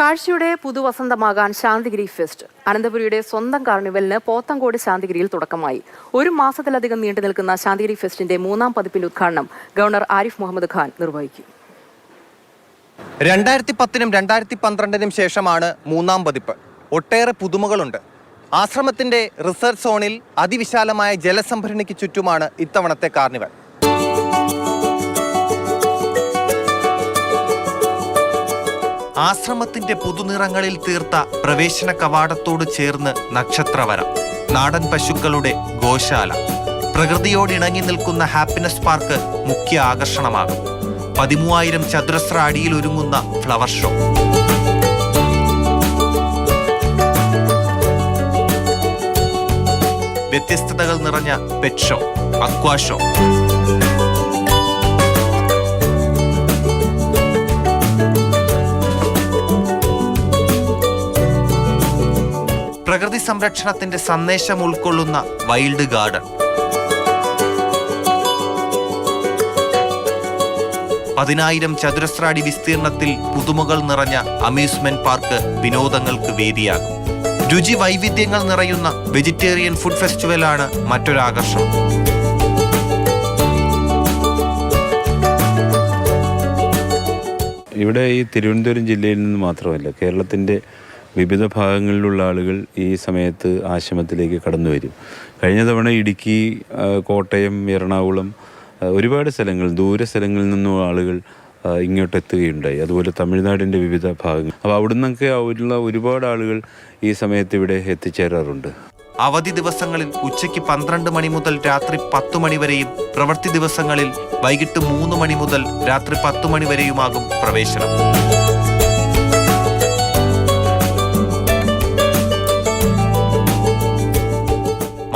കാഴ്ചയുടെ പുതുവസന്തമാകാൻ ശാന്തിഗിരി ഫെസ്റ്റ്. അനന്തപുരിയുടെ സ്വന്തം കാർണിവലിന് പോത്തങ്കോട് ശാന്തിഗിരിയിൽ തുടക്കമായി. ഒരു മാസത്തിലധികം നീണ്ടു നിൽക്കുന്ന ശാന്തിഗിരി ഫെസ്റ്റിന്റെ മൂന്നാം പതിപ്പിന്റെ ഉദ്ഘാടനം ഗവർണർ ആരിഫ് മുഹമ്മദ് ഖാൻ നിർവഹിക്കും. രണ്ടായിരത്തി പത്തിനും രണ്ടായിരത്തി പന്ത്രണ്ടിനും ശേഷമാണ് മൂന്നാം പതിപ്പ്. ഒട്ടേറെ പുതുമകളുണ്ട്. ആശ്രമത്തിന്റെ റിസർച്ച് സോണിൽ അതിവിശാലമായ ജലസംഭരണിക്ക് ചുറ്റുമാണ് ഇത്തവണത്തെ കാർണിവൽ. ആശ്രമത്തിന്റെ പുതുനിറങ്ങളിൽ തീർത്ത പ്രവേശന കവാടത്തോട് ചേർന്ന് നക്ഷത്രവരം. നാടൻ പശുക്കളുടെ ഗോശാല. പ്രകൃതിയോട് ഇണങ്ങി നിൽക്കുന്ന ഹാപ്പിനെസ് പാർക്ക് മുഖ്യ ആകർഷണമാകും. പതിമൂവായിരം ചതുരശ്ര അടിയിൽ ഒരുങ്ങുന്ന ഫ്ലവർ ഷോ. വ്യത്യസ്തതകൾ നിറഞ്ഞ പെറ്റ് ഷോ അക്വാ ഷോ. പ്രകൃതി സംരക്ഷണത്തിന്റെ സന്ദേശം ഉൾക്കൊള്ളുന്ന വൈൽഡ് ഗാർഡൻ. പതിനായിരം ചതുരശ്ര അടി വിസ്തീർണത്തിൽ പുതുമകൾ നിറഞ്ഞ അമ്യൂസ്മെന്റ് പാർക്ക് വിനോദങ്ങൾക്ക് വേദിയാകും. രുചി വൈവിധ്യങ്ങൾ നിറയുന്ന വെജിറ്റേറിയൻ ഫുഡ് ഫെസ്റ്റിവലാണ് മറ്റൊരാകർഷണം. ഇവിടെ ഈ തിരുവനന്തപുരം ജില്ലയിൽ നിന്ന് മാത്രമല്ല കേരളത്തിന്റെ വിവിധ ഭാഗങ്ങളിലുള്ള ആളുകൾ ഈ സമയത്ത് ആശ്രമത്തിലേക്ക് കടന്നു വരും. കഴിഞ്ഞ തവണ ഇടുക്കി കോട്ടയം എറണാകുളം ഒരുപാട് സ്ഥലങ്ങൾ ദൂര സ്ഥലങ്ങളിൽ നിന്നും ആളുകൾ ഇങ്ങോട്ട് എത്തുകയുണ്ടായി. അതുപോലെ തമിഴ്നാടിന്റെ വിവിധ ഭാഗങ്ങൾ. അപ്പോൾ അവിടുന്നൊക്കെ ഉള്ള ഒരുപാട് ആളുകൾ ഈ സമയത്ത് ഇവിടെ എത്തിച്ചേരാറുണ്ട്. അവധി ദിവസങ്ങളിൽ ഉച്ചയ്ക്ക് പന്ത്രണ്ട് മണി മുതൽ രാത്രി പത്ത് മണി വരെയും പ്രവൃത്തി ദിവസങ്ങളിൽ വൈകിട്ട് മൂന്ന് മണി മുതൽ രാത്രി പത്ത് മണി വരെയുമാകും പ്രവേശനം.